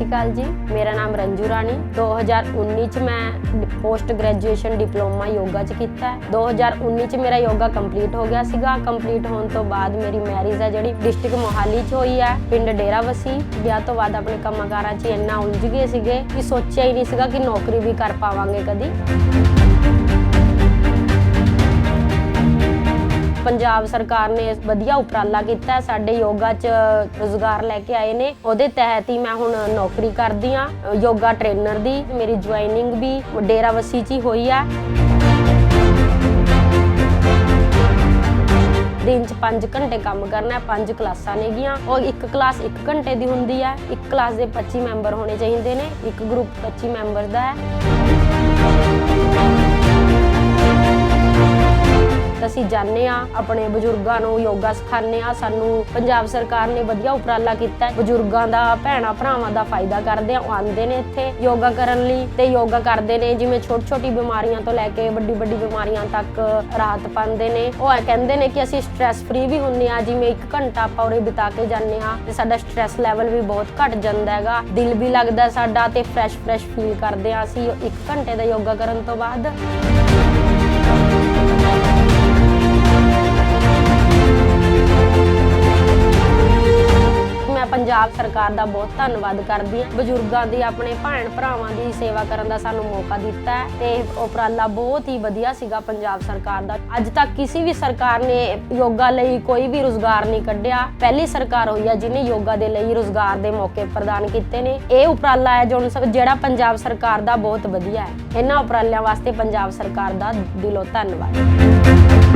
ਸ਼੍ਰੀ ਅਕਾਲ ਜੀ। ਮੇਰਾ ਨਾਮ ਰੰਜੂ ਰਾਣੀ। 2019 ਚ ਮੈਂ ਪੋਸਟ ਗ੍ਰੈਜੂਏਸ਼ਨ ਡਿਪਲੋਮਾ ਯੋਗਾ ਚ ਕੀਤਾ। ਹੈ 2019 ਚ ਮੇਰਾ ਯੋਗਾ ਕੰਪਲੀਟ ਹੋ ਗਿਆ ਸੀਗਾ। ਕੰਪਲੀਟ ਹੋਣ ਤੋਂ ਬਾਅਦ ਮੇਰੀ ਮੈਰਿਜ ਹੈ ਜਿਹੜੀ। ਡਿਸਟ੍ਰਿਕਟ ਮੋਹਾਲੀ ਚ ਹੋਈ ਹੈ ਪਿੰਡ ਡੇਰਾਵਸੀ। ਵਿਆਹ ਤੋਂ ਬਾਅਦ ਆਪਣੇ ਕੰਮਾਂ ਕਾਰਾਂ 'ਚ ਇੰਨਾ ਉਲਝ ਗਏ ਸੀਗੇ ਕਿ ਸੋਚਿਆ ਹੀ ਨਹੀਂ ਸੀਗਾ ਕਿ ਨੌਕਰੀ ਵੀ ਕਰ ਪਾਵਾਂਗੇ ਕਦੀ। ਪੰਜਾਬ ਸਰਕਾਰ ਨੇ ਵਧੀਆ ਉਪਰਾਲਾ ਕੀਤਾ ਸਾਡੇ ਯੋਗਾ 'ਚ ਰੋਜ਼ਗਾਰ ਲੈ ਕੇ ਆਏ ਨੇ। ਉਹਦੇ ਤਹਿਤ ਹੀ ਮੈਂ ਹੁਣ ਨੌਕਰੀ ਕਰਦੀ ਆ ਯੋਗਾ ਟ੍ਰੇਨਰ ਦੀ। ਮੇਰੀ ਜੁਆਇਨਿੰਗ ਵੀ ਡੇਰਾਵਸੀ 'ਚ ਹੀ ਹੋਈ ਆ ਦਿਨ 'ਚ 5 ਘੰਟੇ ਕੰਮ ਕਰਨਾ ਹੈ। 5 ਕਲਾਸਾਂ ਨੇਗੀਆਂ ਉਹ ਇੱਕ ਕਲਾਸ 1 ਘੰਟੇ ਦੀ ਹੁੰਦੀ ਹੈ। ਇੱਕ ਕਲਾਸ ਦੇ 25 ਮੈਂਬਰ ਹੋਣੇ ਚਾਹੀਦੇ ਨੇ। ਇੱਕ ਗਰੁੱਪ 25 ਮੈਂਬਰ ਦਾ ਹੈ। ਅਸੀਂ ਜਾਣਦੇ ਆ ਆਪਣੇ ਬਜ਼ੁਰਗਾਂ ਨੂੰ ਯੋਗਾ ਸਿਖਾਉਂਦੇ ਆ ਸਾਨੂੰ ਪੰਜਾਬ ਸਰਕਾਰ ਨੇ ਵਧੀਆ ਉਪਰਾਲਾ ਕੀਤਾ ਹੈ। ਬਜ਼ੁਰਗਾਂ ਦਾ, ਭੈਣਾ ਭਰਾਵਾਂ ਦਾ ਫਾਇਦਾ ਕਰਦੇ ਆ ਆਉਂਦੇ ਨੇ ਇੱਥੇ ਯੋਗਾ ਕਰਨ ਲਈ ਤੇ ਯੋਗਾ ਕਰਦੇ ਨੇ। ਜਿਵੇਂ ਛੋਟੀ ਛੋਟੀ ਬਿਮਾਰੀਆਂ ਤੋਂ ਲੈ ਕੇ ਵੱਡੀ ਵੱਡੀ ਬਿਮਾਰੀਆਂ ਤੱਕ ਰਾਹਤ ਪਾਉਂਦੇ ਨੇ। ਉਹ ਕਹਿੰਦੇ ਨੇ ਕਿ ਅਸੀਂ ਸਟ੍ਰੈਸ ਫ੍ਰੀ ਵੀ ਹੁੰਨੇ ਆ ਜਿਵੇਂ 1 ਘੰਟਾ ਆਪਾਂ ਉਰੇ ਬਿਤਾ ਕੇ ਜਾਂਦੇ ਆ ਤੇ ਸਾਡਾ ਸਟ੍ਰੈਸ ਲੈਵਲ ਵੀ ਬਹੁਤ ਘਟ ਜਾਂਦਾ ਹੈਗਾ। ਦਿਲ ਵੀ ਲੱਗਦਾ ਸਾਡਾ ਤੇ ਫਰੈਸ਼ ਫਰੈਸ਼ ਫੀਲ ਕਰਦੇ ਆ ਅਸੀਂ 1 ਘੰਟੇ ਦਾ ਯੋਗਾ ਕਰਨ ਤੋਂ ਬਾਅਦ। ਪੰਜਾਬ ਸਰਕਾਰ ਦਾ ਬਹੁਤ ਧੰਨਵਾਦ ਕਰਦੀ ਹਾਂ। ਬਜ਼ੁਰਗਾਂ ਦੀ, ਆਪਣੇ ਭੈਣ ਭਰਾਵਾਂ ਦੀ ਸੇਵਾ ਕਰਨ ਦਾ ਸਾਨੂੰ ਮੌਕਾ ਦਿੱਤਾ ਹੈ ਤੇ ਉਪਰਾਲਾ ਬਹੁਤ ਹੀ ਵਧੀਆ ਸੀਗਾ ਪੰਜਾਬ ਸਰਕਾਰ ਦਾ। ਅੱਜ ਤੱਕ ਕਿਸੇ ਵੀ ਸਰਕਾਰ ਨੇ ਯੋਗਾ ਲਈ ਕੋਈ ਵੀ ਰੋਜ਼ਗਾਰ ਨਹੀਂ ਕੱਢਿਆ। ਪਹਿਲੀ ਸਰਕਾਰ ਹੋਈ ਹੈ ਜਿਨੇ ਯੋਗਾ ਦੇ ਲਈ ਰੋਜ਼ਗਾਰ ਦੇ ਮੌਕੇ ਪ੍ਰਦਾਨ ਕੀਤੇ ਨੇ। ਇਹ ਉਪਰਾਲਾ ਹੈ ਜਿਹੜਾ ਪੰਜਾਬ ਸਰਕਾਰ ਦਾ ਬਹੁਤ ਵਧੀਆ ਹੈ। ਇਹਨਾਂ ਉਪਰਾਲਿਆਂ ਵਾਸਤੇ ਪੰਜਾਬ ਸਰਕਾਰ ਦਾ ਦਿਲੋਂ ਧੰਨਵਾਦ।